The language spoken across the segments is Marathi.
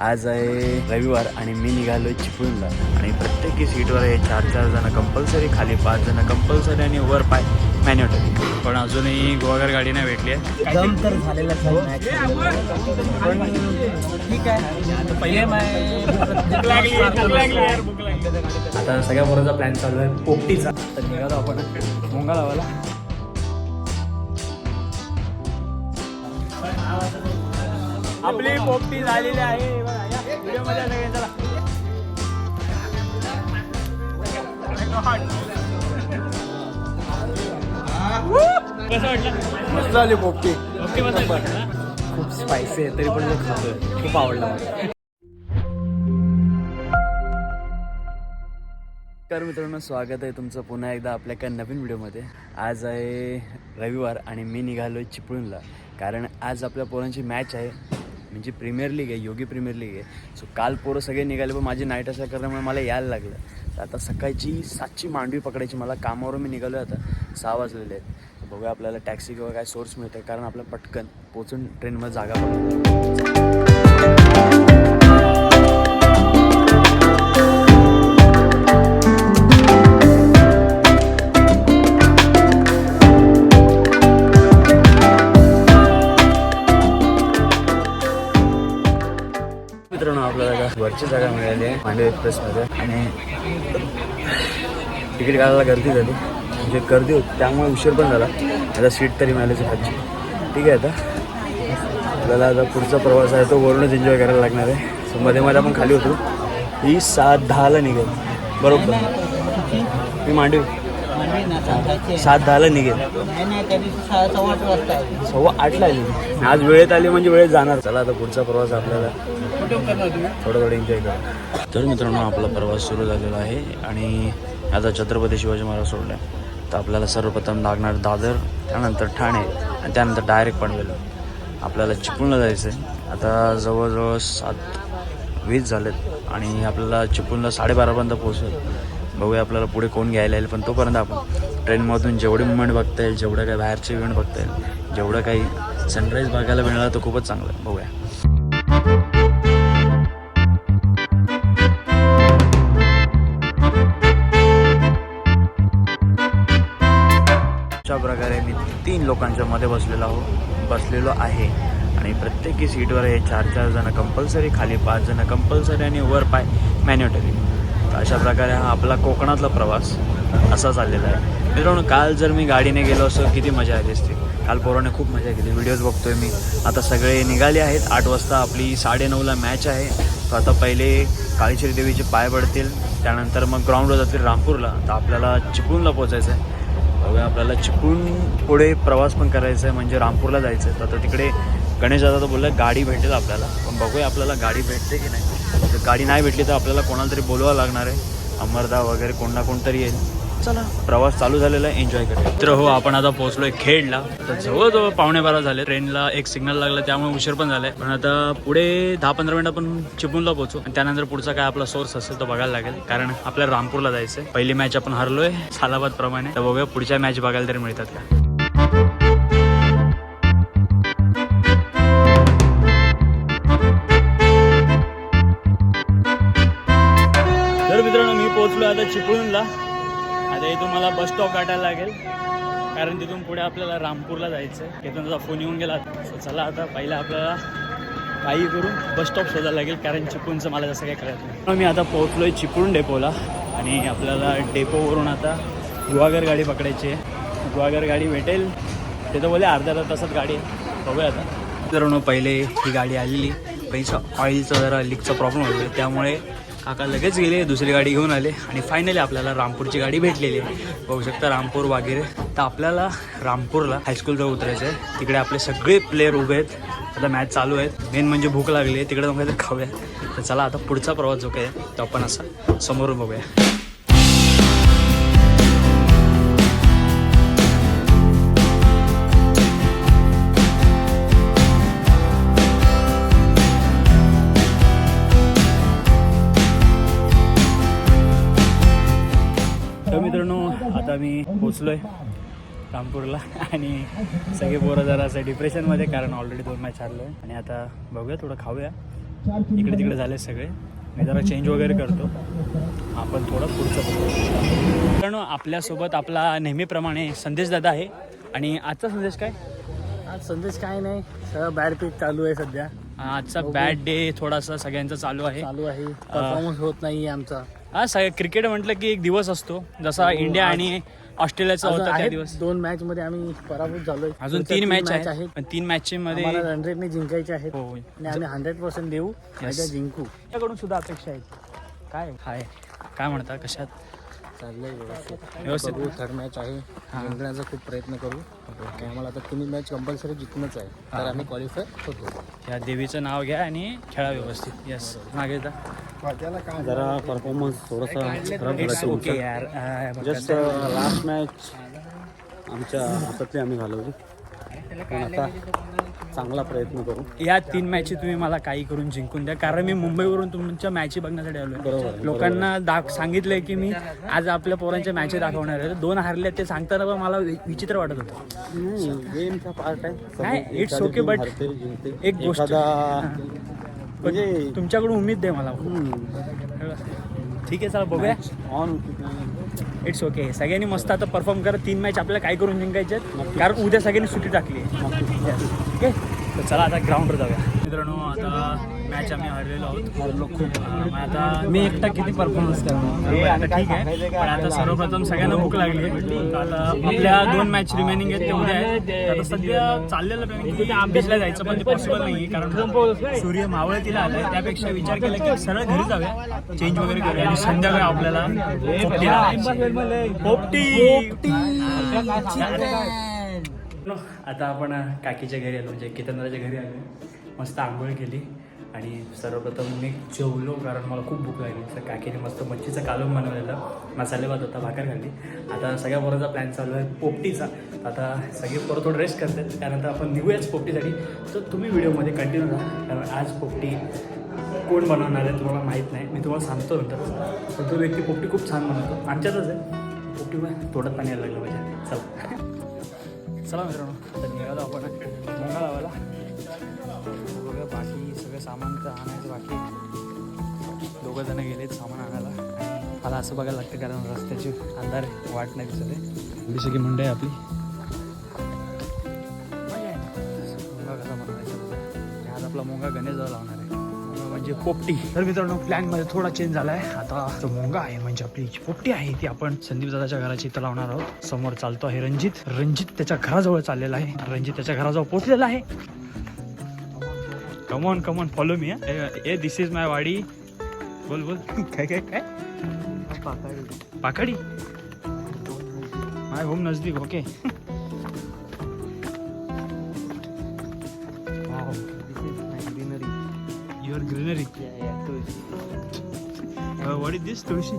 आज आहे रविवार आणि मी निघालोय चिपळूणला. आणि प्रत्येकी सीटवर आहे चार चार जण कंपल्सरी खाली पाच जण कंपल्सरी आणि वर पाय मॅन्युटरी पण अजूनही गोवागर गाडी नाही भेटली आहे. दम तर झालेला मॅच पण ठीक आहे. आता पहिले आता सगळ्या पोरांचा प्लॅन चालू आहे. पोपटीचा. तर निघालो आपण. मोंगा आपली पोपटी झालेली आहे. सगळे चला. कसं वाटलं मस्त झाली पोपटी. पोपटी मस्त वाटलं खूप स्पायसी आहे तरी पण मी खातोय. खूप आवडला मला. नमस्कार मित्रांनो स्वागत आहे तुमचं पुन्हा एकदा आपल्या एका नवीन व्हिडिओमध्ये. आज आहे रविवार आणि मी निघालो चिपळूणला. कारण आज आपल्या पोरांची मॅच आहे. म्हणजे प्रीमियर लीग आहे योगी प्रीमियर लीग आहे. सो काल पोरं सगळे निघाले पण माझी नाईट असल्या करण्यामुळे मला यायला लागलं. तर आता सकाळची सातची मांडवी पकडायची मला कामावरून मी निघालो आता. सहा वाजलेले आहेत. बघूया आपल्याला टॅक्सी किंवा काय सोर्स मिळतं कारण आपलं पटकन पोचून ट्रेनमध्ये जागा पडतो आपल्याला जागा मिळाली आहे मांडे एक्सप्रेसमध्ये. आणि तिकीट काढायला गर्दी झाली. म्हणजे गर्दी होती त्यामुळे उशीर पण झाला. आता सीट तरी मिळालीच खालची ठीक आहे आता. आपल्याला आता पुढचा प्रवास आहे तो वरूनच एन्जॉय करायला लागणार आहे. सो मध्ये मध्ये आपण खाली होतो ही सात दहाला निघेल. बरोबर? मी मांडवी. सात दहाला निघेल. सव्वा आठ सव्वा आठला आली आज वेळेत आली म्हणजे वेळेत जाणार. चला आता पुढचा प्रवास आपल्याला थोडं थोडं एन्जॉय करा. तर मित्रांनो आपला प्रवास सुरू झालेला आहे आणि आता छत्रपती शिवाजी महाराज सोडला. तर आपल्याला सर्वप्रथम लागणार दादर त्यानंतर ठाणे आणि त्यानंतर डायरेक्ट पनवेल. आपल्याला चिपळूणला जायचं आहे आता जवळजवळ सात वीस झालेत आणि आपल्याला चिपळूणला साडेबारापर्यंत पोहोचेल. बघूया आपल्याला पुढे कोण घ्यायला येईल पण तोपर्यंत आपण ट्रेनमधून जेवढे मुवमेंट बघता येईल जेवढं काही बाहेरचे इव्हेंट बघता येईल जेवढं काही सनराईज बघायला मिळालं तर खूपच चांगलं आहे. बघूया. अशा प्रकारे मी तीन लोकांच्या मध्ये बसलेलो आहो. बसलेलो आहे. आणि प्रत्येकी सीटवर हे चार चार जण कंपल्सरी खाली पाच जण कंपल्सरी आणि वर पाय मॅन्युटरी अशा प्रकारे हा आपला कोकणातला प्रवास असा चाललेला आहे. मित्रांनो काल जर मी गाडीने गेलो असो किती मजा आली असती. काल पोराने खूप मजा केली. व्हिडिओज बघतोय मी. आता सगळे निघाले आहेत. आठ वाजता आपली साडेनऊला मॅच आहे. तर आता पहिले काळेश्वरी देवीचे पाय पडतील. त्यानंतर मग ग्राउंडवर जातील रामपूरला. तर आपल्याला चिपळूणला पोचायचं आहे बघूया आपल्याला चिपळूण पुढे प्रवास पण करायचा आहे म्हणजे रामपूरला जायचं आहे तर आता तिकडे गणेश दादा तर बोलला गाडी भेटेल आपल्याला. पण बघूया आपल्याला गाडी भेटते की नाही. जर गाडी नाही भेटली तर आपल्याला कोणाला तरी बोलवावं लागणार आहे. अमरदा वगैरे कोण ना कोणतरी येईल. चला. प्रवास चालू झालेला आहे. एन्जॉय करूया. तर हो आपण आता पोहोचलोय खेडला. तर जवळजवळ पावणे बारा झाले ट्रेनला एक सिग्नल लागला त्यामुळे उशीर पण झालाय. पण आता पुढे दहा पंधरा मिनिटं आपण चिपळूणला पोहोचू. आणि त्यानंतर पुढचा काय आपला सोर्स असेल तो बघायला लागेल. कारण आपल्याला रामपूरला जायचंय. पहिली मॅच आपण हरलोय सालाबाद प्रमाणे तर बघूया पुढच्या मॅच बघायला तरी मिळतात का? तुम्हाला मला बस स्टॉप गाठायला लागेल. कारण तिथून पुढे आपल्याला रामपूरला जायचं आहे तिथून त्याचा फोन येऊन गेला. So चला आता पहिला आपल्याला काही करून बस स्टॉप शोधायला लागेल. कारण चिपळूणचं मला जसं काही कळत नाही. मी आता पोहोचलो आहे चिपळूण डेपोला आणि आपल्याला डेपोवरून आता गुहागर गाडी पकडायची आहे. गुहागर गाडी भेटेल. ते तर बोले अर्ध्या तासात गाडी बघूया आता. तर पहिले ही गाडी आलेली. पैसा ऑइलचा जरा लीकचा प्रॉब्लेम होतो. त्यामुळे काका लगेच गेले दुसरी गाडी घेऊन आले आणि फायनली आपल्याला रामपूरची गाडी भेटलेली आहे. बघू शकता रामपूर वगैरे. तर आपल्याला रामपूरला हायस्कूलजवळ उतरायचं आहे. तिकडे आपले सगळे प्लेयर उभे आहेत. आता मॅच चालू आहेत. मेन म्हणजे भूक लागली आहे. तिकडे जाऊन काहीतरी खाऊया. तर चला आता पुढचा प्रवास जो काय तो आपण असा समोरून बघूया. मी पोचलोय रामपूरला आणि सगळे पोरं जरा असं डिप्रेशनमध्ये कारण ऑलरेडी दोन मॅच हरलो आहे आणि आता बघूया थोडं खाऊया. इकडे तिकडे झाले सगळे. मी जरा चेंज वगैरे करतो. आपण थोडं पुढचं बघू. कारण आपल्यासोबत आपला नेहमीप्रमाणे संदेश दादा आहे. आणि आजचा संदेश काय? आज संदेश काय नाही. सगळं बॅड पीक चालू आहे सध्या. आजचा बॅड डे थोडासा सगळ्यांचा चालू आहे. चालू आहे. परफॉर्मन्स होत नाही आमचा. हा सगळं क्रिकेट म्हटलं की एक दिवस असतो. जसा इंडिया आणि ऑस्ट्रेलियाचा होता त्या दिवस. दोन मॅच मध्ये आम्ही पराभूत झालोय. अजून तीन मॅच आहेत. पण तीन मॅच मध्ये रेटने जिंकायचे आहेत. हो. आणि आम्ही हंड्रेड पर्सेंट देऊ जिंकू. त्याकडून सुद्धा अपेक्षा आहेत. काय? हाय. काय म्हणता? कशात? चाललंय व्यवस्थित. व्यवस्थित. बघू थर्ड मॅच आहे. जिंकण्याचा खूप प्रयत्न करू. आणि आम्हाला आता तिन्ही मॅच कंपल्सरी जिंकणंच आहे. तर आम्ही क्वालिफाय होतो. या देवीचं नाव घ्या आणि खेळा व्यवस्थित. येस मागे जा. जरा परफॉर्मन्स थोडासा खराब इट्स झाला ओके यार. जस्ट लास्ट मॅच आमच्या हातातली आम्ही घालवली. पण आता चांगला प्रयत्न करू. या तीन मॅची तुम्ही मला काही करून जिंकून द्या. कारण मी मुंबईवरून तुमच्या मॅची बघण्यासाठी आलो बरोबर लोकांना दाख सांगितलंय की मी आज आपल्या पोरांच्या मॅची दाखवणार आहे. दोन हारले ते सांगताना पण मला विचित्र वाटत होतं. गेमचा पार्ट आहे. but हारते, जिंकते. एक गोष्ट- म्हणजे तुमच्याकडून उमेद दे मला. ठीक आहे चला बघूया. ऑन इट्स ओके सगळ्यांनी मस्त आता परफॉर्म करा. तीन मॅच आपल्याला काय करून जिंकायचे कारण उद्या सगळ्यांनी सुट्टी टाकली आहे. तर चला आता ग्राउंडवर जाऊया. मित्रांनो आता मॅच आम्ही हरलेलो आहोत. हरलो खूप. आता मी एकटा किती परफॉर्मन्स करणार? आता ठीक आहे. पण आता सर्वप्रथम सगळ्यांना भूक लागली. आता आपल्या दोन मॅच रिमेनिंग आहेत ते उद्या आहेत. आता सध्या चाललेलं की आंबेजला जायचं पण ते पॉसिबल नाही कारण सूर्य मावळतीला आलाय. त्यापेक्षा विचार केला की सरळ घरी जाऊया. चेंज वगैरे करूया. आणि संध्याकाळी आपल्याला पोपटी आता आपण काकीच्या घरी आलो. म्हणजे केतनराच्या घरी आलो. मस्त आंघोळ केली. आणि सर्वप्रथम मी जेवलो कारण मला खूप भूक लागली. तर काकीने मस्त मच्छीचं कालवून बनवलेलं मसालेभात होता भाकर खाल्ली. आता सगळ्या पोराचा प्लॅन चालू आहे पोपटीचा. आता सगळे पोरं थोडं रेस्ट करतात. त्यानंतर आपण निघूयाच पोपटीसाठी. तर तुम्ही व्हिडिओमध्ये कंटिन्यू राहा. कारण आज पोपटी कोण बनवणार आहे तुम्हाला माहीत नाही. मी तुम्हाला सांगतो नंतर. पण तो व्यक्ती पोपटी खूप छान बनवतो. आमच्यातच आहे. पोपटी थोडं पाणी यायला लागलं पाहिजे. चला. चला मित्रांनो आता निघालो आपण मोंगा लावायला सामान तर आणायचं बाकी. दोघं जण गेलेत सामान आणायला. आणि मला असं बघायला लागतं कारण रस्त्याची अंधार वाट नाही दिसत आहे. एवढी सगळी मंडई आहे आपली. मोंगा कसा बनवायचा आज आपला मोंगा गणेश लावणार आहे. मोंगा म्हणजे पोपटी. तर मित्रांनो प्लॅनमध्ये थोडा चेंज झाला आहे आता मोंगा आहे म्हणजे आपली जी पोपटी आहे ती आपण संदीप दादाच्या घराची इथं लावणार आहोत. समोर चालतो आहे रंजित. रंजित त्याच्या घराजवळ चाललेला आहे. रंजित त्याच्या घराजवळ पोहोचलेला आहे. Come on come on follow me A this is my वाडी बोल बोल काय काय काय पाकडी माय होम नजदीक okay your greenery what is this तुळशी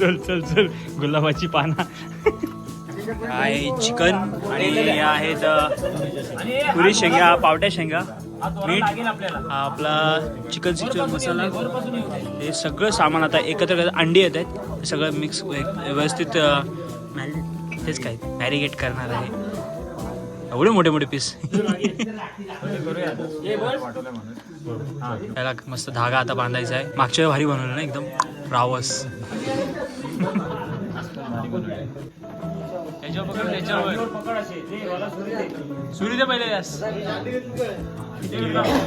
चल चल चल. गुलाबाची पाना. आहे चिकन आणि हे आहेत पुरी शेंगा पावट्या शेंगा मीठ आपला चिकन सिक्स्टी मसाला. हे सगळं सामान आता एकत्र अंडी येत आहेत. सगळं मिक्स व्यवस्थित तेच हेच काय मॅरिगेट करणार आहे. एवढे मोठे मोठे पीस त्याला मस्त धागा आता बांधायचा आहे. मागच्या भारी बनवलं ना एकदम. रावस. याच्यावर पकड सुरी दे पहिले यास.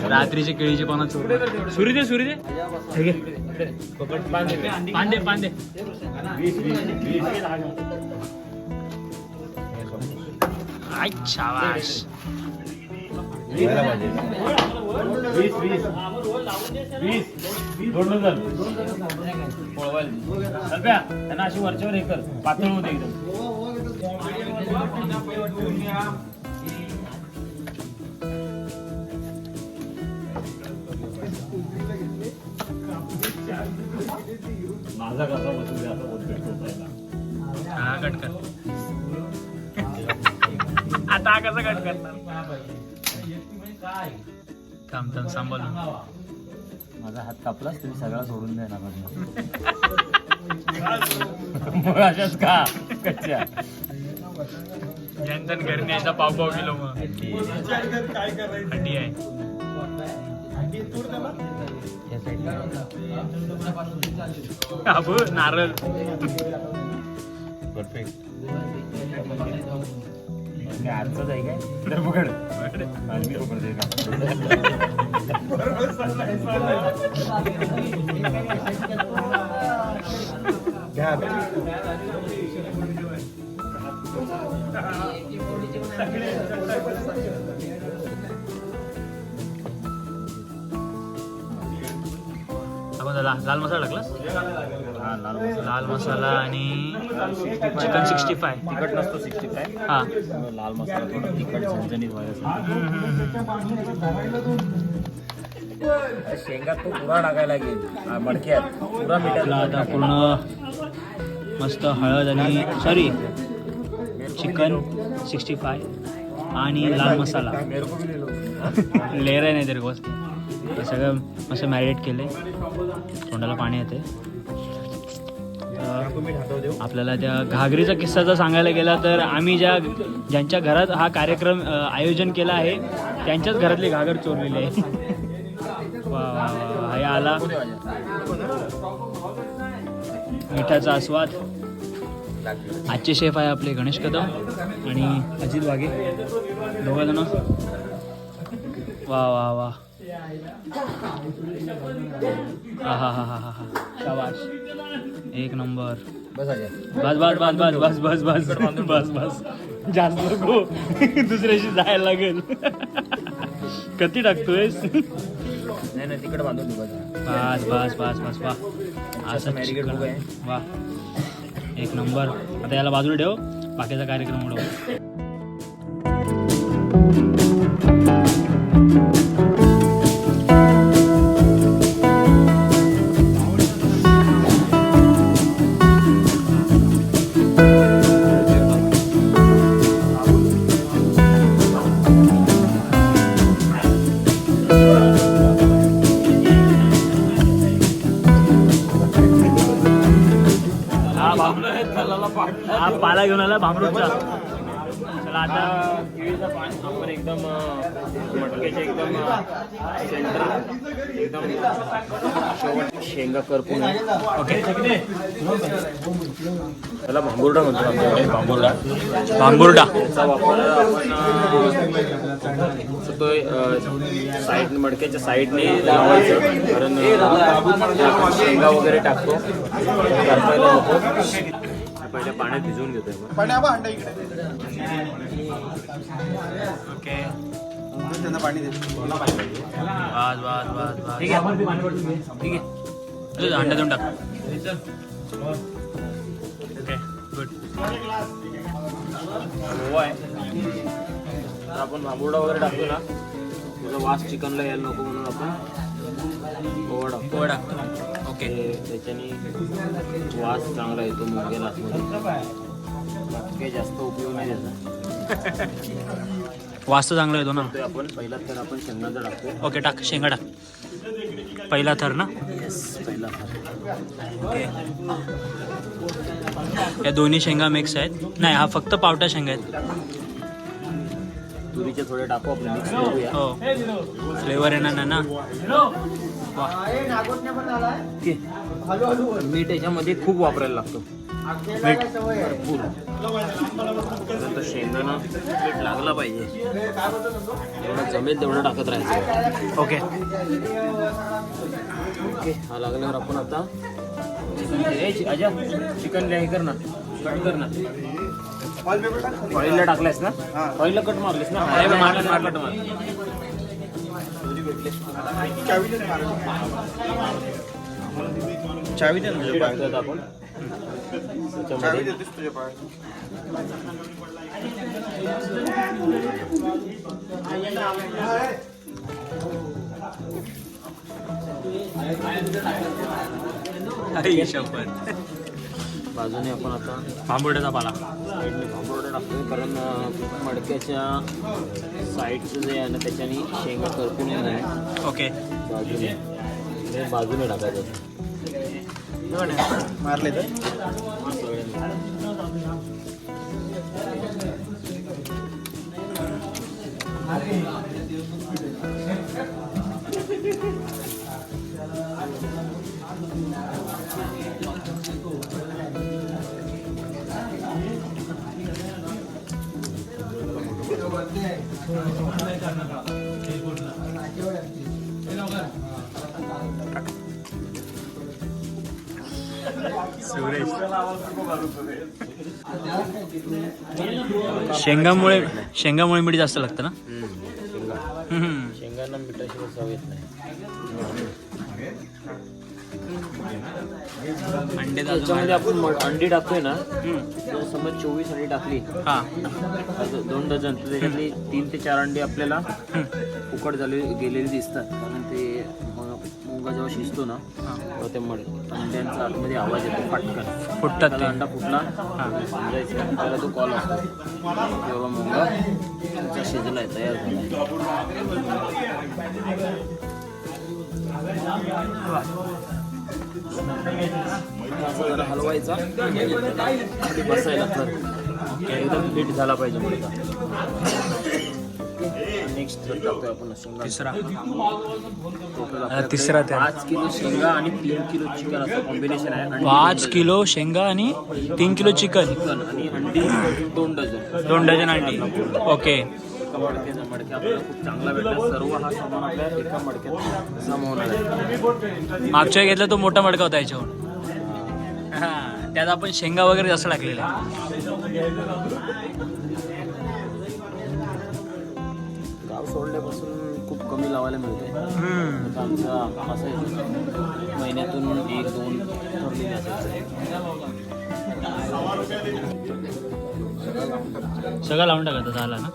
रात्रीचे केळीचे पानं चोर. सुरी दे सुरी दे. पांदे पांदे आय त्यांना अशी वरच्यावर हे कर. पातळ होते एकदम. माझा कसा आता बोट भेटतो पहिला. हा कट कर. आता कसा कट करणार? थांब थांब सांभाळून. माझा हात कापलास तुम्ही सगळा सोडून द्या ना. अशाच का? कच्च्या. ज्यांतन घरी न्यायचा पावपाव किलो मग गेलो मग हड्डी आहे नारळ. परफेक्ट आहे काय लाल लाल मसाला टाकलास हा लाल मसाला. लाल मसाला आणि चिकन सिक्स्टी फाय. तिखट नसतो सिक्स्टी फाय. हा. लाल मसाला थोडा तिखट झणझणीत व्हायला शेंगा तो पुरा टाकायला लागेल. हा, मडक्यात. पुरा मिठात. आता पूर्ण मस्त हळद आणि सॉरी चिकन सिक्स्टी फाय आणि लाल मसाला. लेअर आहे नाही तरी गोष्ट हे सगळं असं मॅरिनेट केले तोंडाला पाणी येते आपल्याला त्या घागरीचा किस्सा जर सांगायला गेला तर आम्ही ज्या ज्यांच्या घरात हा कार्यक्रम आयोजन केला आहे त्यांच्याच घरातली घागर चोरलेली आहे. वा आला. मिठाचा आस्वाद. आजचे शेफ आहे आपले गणेश कदम आणि अजित वाघे दोघं जण वा वा वा हा हा हा हा हा हा शाबाश एक नंबर बस. बस बस बस बस बस बस बस बस बस जास्त नको दुसऱ्याशी जायला लागेल कधी टाकतोयस नाही नाही तिकडे बांधून जरा. बस बस बस बस वा असं. वा एक नंबर. आता याला बाजूला ठेव. बाकीचा कार्यक्रम उडव. घेऊन आला भामरूटचा चला आता केळीचं पान आपण एकदम अं, मटक्याचे एकदम सेंटर एकदम शेवट शेंगा करपून ओके त्याला भांबुर्डा म्हणतो आमच्याकडे भांबुर्डा. भांबुर्डा. त्याचा वापर आपण अं, तो साईड मडक्याच्या साईडने लावायचं. कारण शेंगा वगैरे टाकतो. करपायला नको पहिले पाण्यात भिजवून घेतो आपण. ओके. वाज वाज वाज वाज. ठीक आहे ठीक आहे. तुझं अंडा देऊन टाक. ओके गुड ओवा आहे. तर आपण भांबुर्डा वगैरे टाकतो ना. त्याचा वास चिकनला यायला नको म्हणून आपण ओवा टाकतो. ओके. ते त्याच्याने वास चांगला येतो आतमध्ये बाकी जास्त उपयोग नाही त्याचा. वास्तू चांगला येतो ना. ते आपण पहिला तर आपण शेंगाचा टाकतो. ओके टाक शेंगा टाक. पहिला थर ना? पहिला ओके. या दोन्ही शेंगा मिक्स आहेत. नाही हा फक्त पावटा शेंगा आहेत. तुरीचे थोडे टाकू आपण मिक्स करूया. हो. फ्लेवर येणार नाही ना. मीठ याच्यामध्ये खूप वापरायला लागतो. मीठ भरपूर. तर शेंगानं मीठ लागला पाहिजे. जेवढं जमेल तेवढं टाकत राहायचं. ओके. ओके हा लागल्यावर आपण आता अजा चिकन हे कर ना. कट कर ना. ऑइलला टाकलायस ना? ऑइलला कट मारलीस ना? मारलं, मार. भेटले चावी दे तुझ्या पायात आपण. चावी देतेस तुझ्या पायात आई शपथ. बाजूने आपण आता बांबुड्याचा पाला. साईडने भांबरोडा टाकतो कारण मडक्याच्या साईडचं जे आहे ना त्याच्याने शेंगा करपून येऊ नये ओके. बाजूने. बाजूने टाकायचं. मारले तर? शेंगामुळे शेंगामुळे मीठ जास्त लागतं ना. शेंगांना मिठाशिवाय चव येत नाही. अंडे त्याच्यामध्ये आपण अंडी टाकतोय ना समज चोवीस अंडी टाकली. हा. दोन डझन. तर त्याच्यातली तीन ते चार अंडी आपल्याला उकड झाले गेलेली दिसतात. कारण ते मुंगा जेव्हा शिजतो ना तेव्हा ते मड अंड्यांचा आतमध्ये आवाज येतो पटकन फुटतात त्याला अंडा फुटला समजायचं त्याला तो कॉल असतो. तेव्हा मुंगा तुमचा शिजलाय तयार जरा हलवायचा बसायला तर. एकदम नीट झाला पाहिजे मुलगा. नेक्स्ट टाकतोय आपण शेंगा तिसरा तिसरा त्या पाच किलो शेंगा आणि तीन किलो चिकन असं कॉम्बिनेशन आहे. पाच दोन किलो शेंगा आणि तीन किलो चिकन. आणि अंडी दोन डझन. दोन डझन अंडी ओके. एका मडक्याचा मडक्या आपल्याला खूप चांगला भेटला. सर्व हा सामान आपल्या एका मडक्यात सामावणार आहे मागच्या वेळी घेतला तो मोठा मडका होता याच्यावर. हा. त्यात आपण शेंगा वगैरे जास्त टाकलेला सोडल्यापासून खूप कमी लावायला मिळते. हम्म. आमचा असायचं महिन्यातून एक दोन ठरलेले असायचे सगळं. लावून टाकायचं झाला ना?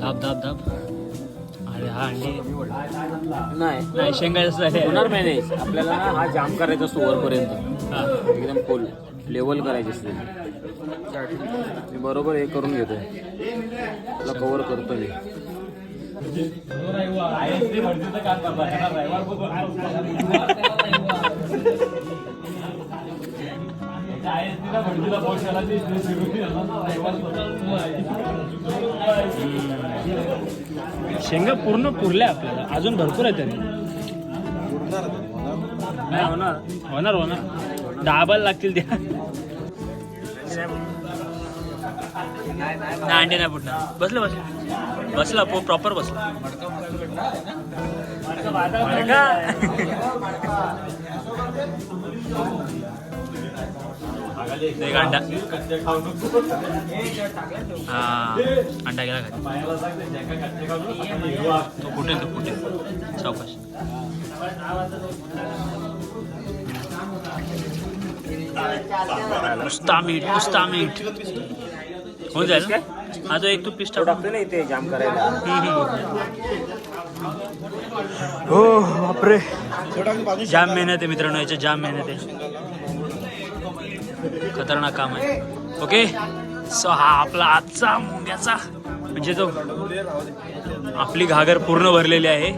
दाब दाब दाब अरे हा अंडी नाही. नाही शेंगा जास्त झाले होणार मॅनेज आपल्याला ना हा जाम करायचा असतो वरपर्यंत. हा. एकदम फुल लेवल करायची असते. मी बरोबर हे करून घेतोय. त्याला कव्हर करतो मी शेंगा पूर्ण पुरल्या आपल्याला. अजून भरपूर आहे तरी नाही होणार. होणार होणार. दाबायला लागतील त्या. नाही अंडे नाही फुटणार बसलं बसलं. बसला पो प्रॉपर बसला. एक अंडा. हा अंडा गेला खाली. तो फुटेल तो फुटेल. सावकाश नुसता मीठ नुसता मीठ. होऊन जाईल ना? हा तो एक तू पीस टाक टाकतो ना इथे जाम करायला. हो बापरे. जाम मेहनत आहे मित्रांनो याच्या जाम मेहनत आहे. खतरनाक काम आहे. ओके सो हा आपला आजचा मुंग्याचा म्हणजे जो आपली घागर पूर्ण भरलेली आहे.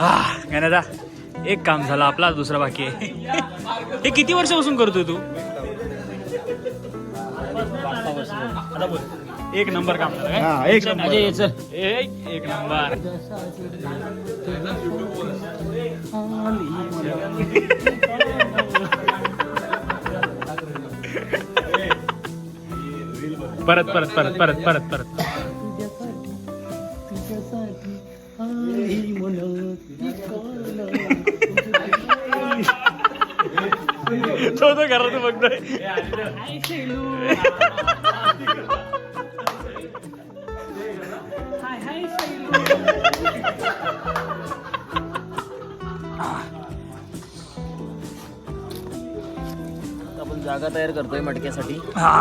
हा गणदा एक काम झालं आपला दुसरा बाकी आहे. हे किती वर्षापासून करतोय तू? एक नंबर काम झालं काय? एक नंबर. अजय, चल. एक एक नंबर परत परत परत परत परत परत तो तो घरात बघतोय. आपण जागा तयार करतोय मटक्यासाठी हा.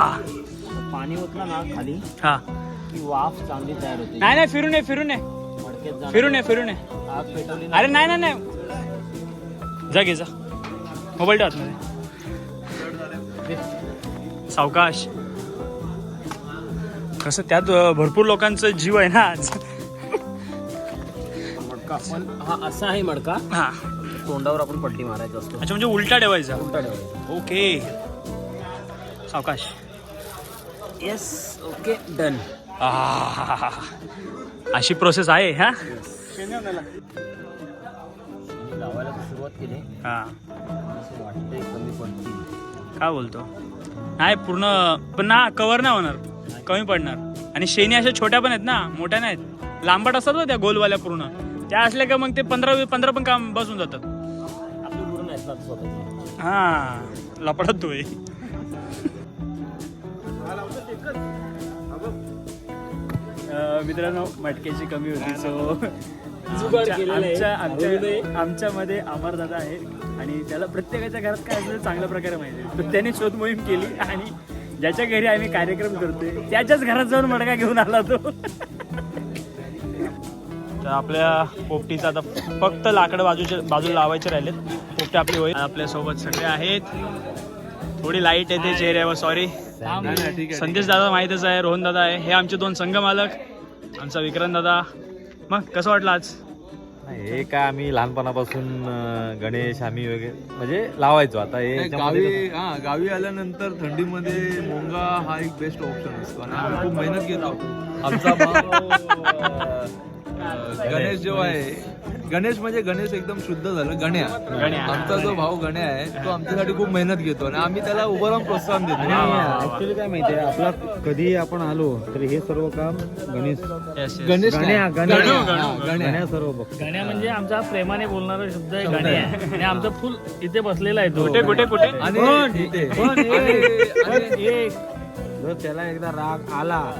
पाणी ओतलं ना खाली हा. की वाफ चांगली तयार होते. नाही नाही फिरून ये फिरून ये मडक्यात जाणार. फिरून ये फिरून ये आग पेटवली ना. अरे नाही नाही नाही. जा घे जा. मोबाईल ठेव आतमध्ये. सावकाश. कसं त्यात भरपूर लोकांचं जीव आहे ना आज. मडका. पण हा असा आहे मडका. हा. तोंडावर आपण पट्टी मारायचा असतो. अच्छा म्हणजे उलटा ठेवायचा. उलटा ठेवायचा. ओके. सावकाश. Yes okay done. अशी प्रोसेस आहे हा? लावायला सुरुवात केली. हा. असं वाटतंय कमी पडतील. काय बोलतो? नाही पूर्ण पण ना कवर नाही होणार. कमी पडणार. आणि शेणी अशा छोट्या पण आहेत ना मोठ्या नाहीत. लांबट असतात ना त्या गोलवाल्या पूर्ण. त्या असल्या का मग ते पंधरा पंधरा पण काम बसून जातात. हा लपडत तू मित्रांनो मटक्याची कमी होती सो आमच्या आमच्या आमच्यामध्ये अमरदादा आहे. आणि त्याला प्रत्येकाच्या घरात काय असेल चांगल्या प्रकारे माहिती तर त्याने शोध मोहीम केली आणि ज्याच्या घरी आम्ही कार्यक्रम करतोय त्याच्याच घरात जाऊन मडका घेऊन आला तो. तर आपल्या पोपटीचं आता फक्त लाकडं बाजूच्या बाजूला लावायचे राहिलेत. पोपटी आपली होईल. आपल्यासोबत सगळे आहेत. थोडी लाइट येते चेहऱ्यावर सॉरी संदेश दादा माहितीच आहे रोहन दादा आहे. हे आमचे दोन संघ मालक आमचा विक्रम दादा. मग कसं वाटलं आज? हे काय आम्ही लहानपणापासून अं, गणेश आम्ही वगैरे म्हणजे लावायचो आता हे याच्यामध्ये गावी हा गावी आल्यानंतर थंडीमध्ये मोंगा हा एक बेस्ट ऑप्शन असतो आणि आम्ही खूप मेहनत घेतो आमचा अं, गणेश जो आहे गणेश म्हणजे गणेश एकदम शुद्ध झालं गण्या. गण्या. आमचा जो भाऊ गण्या आहे तो आमच्यासाठी खूप मेहनत घेतो आणि आम्ही त्याला उभं राहून प्रोत्साहन देतो. ऍक्च्युली काय माहितीये आपला कधी आपण आलो तर हे सर्व काम गणेश. Yes, yes. गणेश नाही, गण्या. गण्या गणू, हा, गणू, गण्या. गण्या सर्व बघतो. गाण्या म्हणजे आमचा प्रेमाने बोलणारा शब्द आहे गाणी आहे. आणि आमचं फुल इथे बसलेला आहे तो. कुठे कुठे कुठे? आणि इथे. आणि- आणि- जर त्याला एकदा राग आला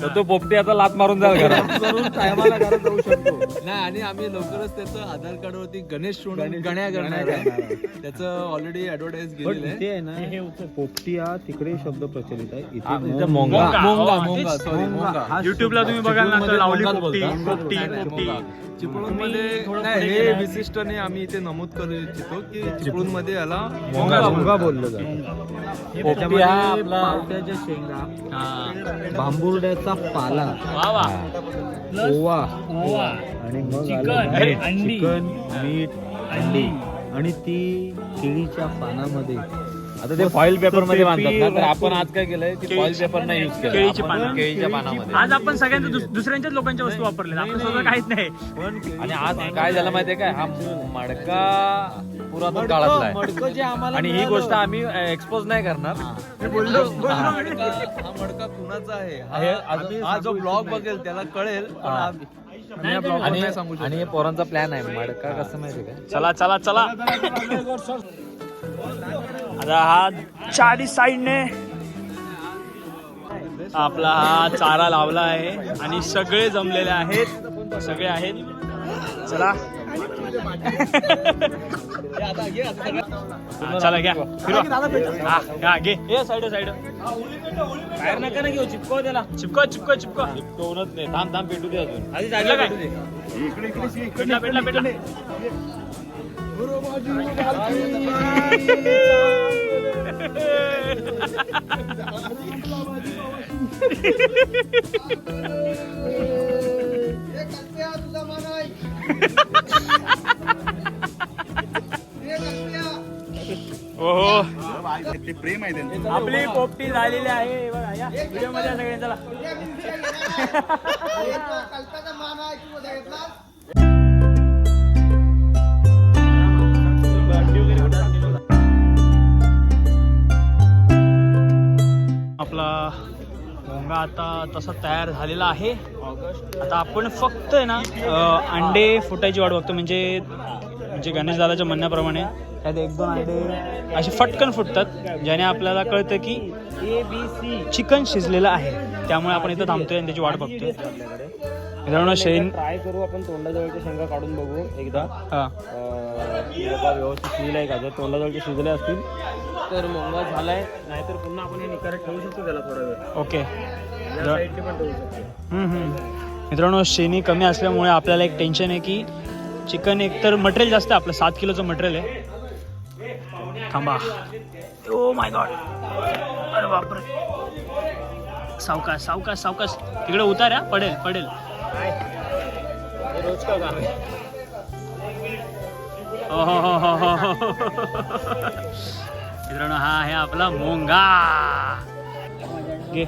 तर तो पोपटी आता लात मारून जाईल घरात. करून टायमाला घरात जाऊ शकतो. नाही आणि आम्ही लवकरच त्याचं आधार कार्ड वरती गणेश गण्या करणार आहे. त्याचं ऑलरेडी ऍडव्हर्टाईज पण गेलेलं आहे. इथे आहे ना पोपटी हा तिकडे शब्द प्रचलित आहे. इथे इथे मोंगा. मोंगा मोंगा हो. सॉरी मोंगा. हा युट्यूबला तुम्ही बघाल ना तर लावली पोपटी पोपटी पोपटी. चिपळूणमध्ये नाही हे विशिष्टने आम्ही इथे नमूद करू इच्छितो की चिपळूणमध्ये याला मोंगा मोंगा. बोललं जातं. पोपटी त्याच्यामध्ये हा आपला पावट्याच्या शेंगा हा. भांबुर्ड्याचा पाला वा वा. ओवा. ओवा. आणि मग चिकन, आलं मीठ, अंडी. चिकन मीठ अंडी. आणि ती केळीच्या पानामध्ये. आता ते फॉईल पेपरमध्ये बांधतात ना तर आपण आज काय केलंय ती फॉईल पेपर नाही युज केलं केळीची आपण पानं. केळीच्या पानामध्ये. आज आपण सगळ्यांच्या दुस- दुसऱ्यांच्याच लोकांच्या वस्तू वापरल्या आपण स्वतः काहीच नाही आणि आज काय झालं माहितीये काय? हा मडका पुरातन काळातला आहे. आणि ही गोष्ट आम्ही एक्सपोज नाही करणार. हा. मडका हा. मडका कुणाचा आहे? हे हा- आम्ही हा जो ब्लॉग बघेल त्याला कळेल पण आम्ही- आम्ही या ब्लॉग आणि नाही सांगू आणि हे पोरांचा प्लॅन आहे मडका कसं माहितीये काय चला चला चला. आता हा चारी साईडने आपला हा चारा लावला आहे आणि सगळे जमलेले आहेत सगळे आहेत. चला. चला घ्या फिरवा हा घे ए साईड साईड बाहेर नका ना घेऊ चिपको त्याला चिपको चिपको चिपको दोनच नाही थांब थांब पेटू दे अजून आधी जायला काय पेटला पेटला पेटला ओहो. आपली पोपटी झालेली आहे. बघा या व्हिडिओमध्ये सगळे चला. आपला भोंगा आता तसा तयार झालेला आहे. आता आपण फक्त आहे ना अंडे फुटायची वाट बघतो. म्हणजे म्हणजे गणेश दादाच्या म्हणण्याप्रमाणे त्यात एक दोन अंडे असे फटकन फुटतात ज्याने आपल्याला कळतं की ए बी सी चिकन शिजलेलं आहे. त्यामुळे आपण इथं थांबतोय आणि त्याची वाट बघतोय. मित्रांनो शेण ट्राय करू आपण तोंडाजवळच्या शेंगा काढून बघू एकदा. हा. व्यवस्थित शिजलाय का? जर तोंडाजवळचे शिजले असतील तर मोंगा झालाय. नाहीतर पुन्हा आपण हे निकारात ठेवू शकतो त्याला थोडा वेळ. ओके. या साईडने पण ठेवू शकतो. हम्म, हम्म. मित्रांनो शेणी कमी असल्यामुळे आपल्याला एक टेन्शन आहे की चिकन एकतर मटेरियल जास्त आहे आपलं सात किलोचं मटेरियल आहे. थांबा. Oh my God. अरे बापरे. सावकाश सावकाश सावकाश. तिकडे उतार या पडेल पडेल. रोज का काम हो, हो, हो, हो, मित्रांनो हा आहे आपला मोंगा. घे.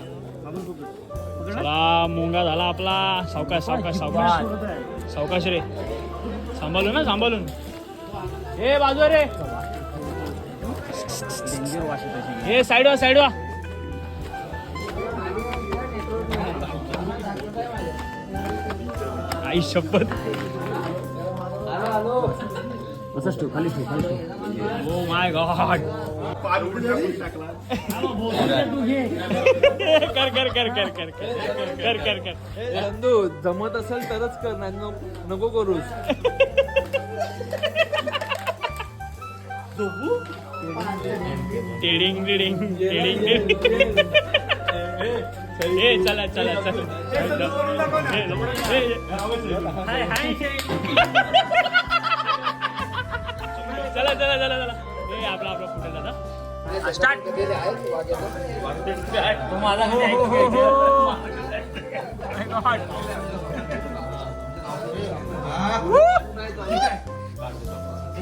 चला मोंगा झाला आपला. सावकाश सावकाश सावकाश. सावकाश रे. सांभाळू ना सांभाळून हे बाजू रे हे साईड वा साईड वा आई शपथ. खाली हो माय गॉड कर कर कर कर कर कर कर कर नंदू जमत असेल तरच कर नाही नको- नको करूस. टिडिंग टिडिंग टिडिंग ए चला चला चला. ए, ए, हाय हाय. चला चला चला चला. आपला आपला. स्टार्ट. माझा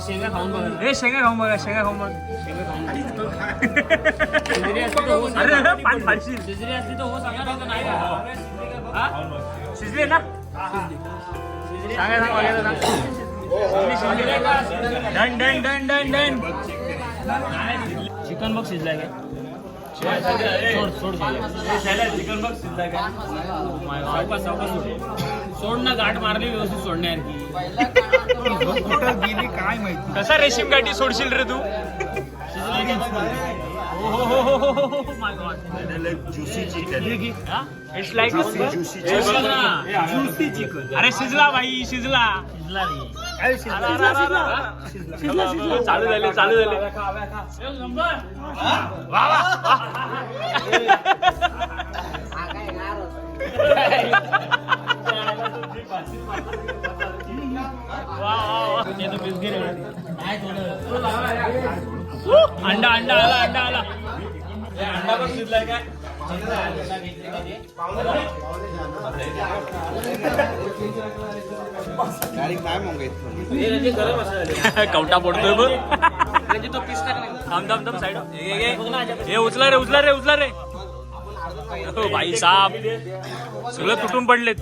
शेंगा खाऊन बघा ए शेंगा खाऊन बघा. शेंगा खाऊन बघा शेंगा खाऊन अरे शिजरी असली तर हो? सांगा नाही का हा? शिजले ना सांगा. शिजली, शिजली. Done done done done done. Chicken बघ शिजलाय काय? सोड सोड. चिकन बघ शिजलाय काय? सावकाश सावकाश सोड. सोड ना गाठ मारली व्यवस्थित सोडण्यासारखी कसा रेशीम गाठी सोडशील रे तू? अरे शिजला भाई शिजला. काय शिजला चालू झाले चालू झाले. अंडा अंडा आला अंडा आला. अंडा पण शिजलाय काय? कवटा पडतोय बघ थांब थांब थांब साईड हे उचला रे उचला रे उचला रे हो भाई साहेब सगळं तुटून पडलेत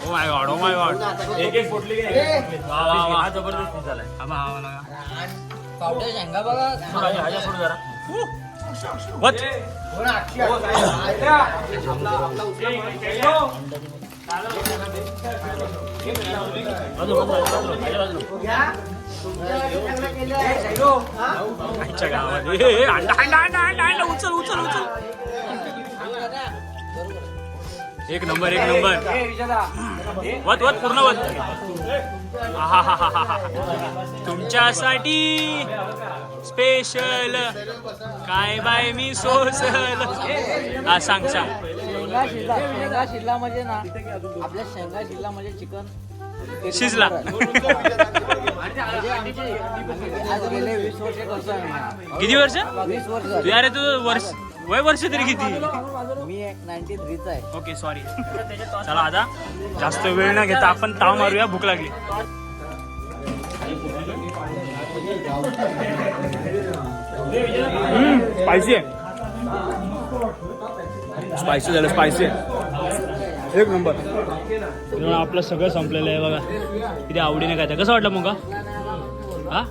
ओ my God O my God एक एक फुटली वा वा वा जबरदस्त झालाय हा लागा शेंगा बघा. सोड जरा. What? आजच्या गावात. ए, ए, अंडा अंडा अंडा अंडा अंडा उचल उचल उचल. एक नंबर एक नंबर. वत वत पूर्ण वत. तुमच्यासाठी स्पेशल काय बाय मी सोसल. हा सांग सांग. शेंगा शिजला शेंगा शिजला म्हणजे ना आपल्या शेंगा शिजला म्हणजे चिकन. शिजला. म्हणजे किती वर्ष? वीस वर्ष. अरे तू वर्ष वय वर्ष तरी किती? मी नाईन्टी थ्रीचा आहे. ओके सॉरी चला आता. जास्त वेळ न घेता आपण ताव मारूया भूक लागली. स्पायसी आहे. स्पायसी झालं स्पायसी एक नंबर आपलं सगळं संपलेलं आहे बघा. किती आवडीने काय कसं वाटलं मुगा हा?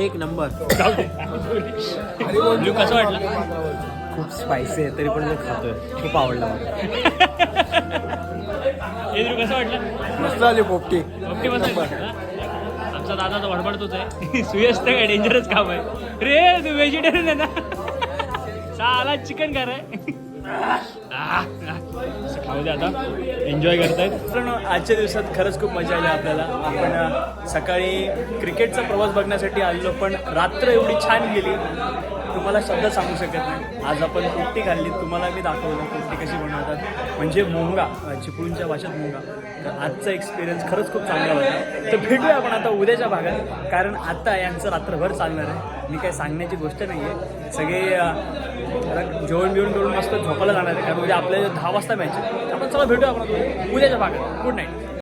एक नंबर कसं वाटलं? खूप स्पायसी आहे तरी पण मी खातोय. खूप आवडलं मला. हे कसं वाटलं? मस्त आली पोपटी. ओके मस्त आमचा दादा तर बडबडतोच आहे. सुयश तर काय डेंजरच काम आहे. रे तू व्हेजिटेरियन आहे ना? साला चिकन कर खाऊ दे आता. एन्जॉय करतायत. मित्रांनो आजच्या दिवसात खरंच खूप मजा आली आपल्याला. आपण सकाळी क्रिकेटचा प्रवास बघण्यासाठी आलेलो पण रात्र एवढी छान गेली. तुम्हाला शब्द सांगू शकत नाही. आज आपण पोपटी खाल्ली तुम्हाला मी दाखवलं पोपटी कशी बनवतात. म्हणजे मोंगा चिपळूणच्या भाषेत मोंगा. तर आजचा एक्सपिरियन्स खरंच खूप चांगला होता. तर भेटूया आपण आता उद्याच्या भागात कारण आता यांचं रात्रभर चालणार आहे. मी काही सांगण्याची गोष्ट नाही आहे सगळे जेवण बिवण करून मस्त झोपायला जाणार आहे. कारण उद्या आपल्या दहा वाजता मॅच आहे. आपण चला भेटूया आपण उद्याच्या भागात. Good night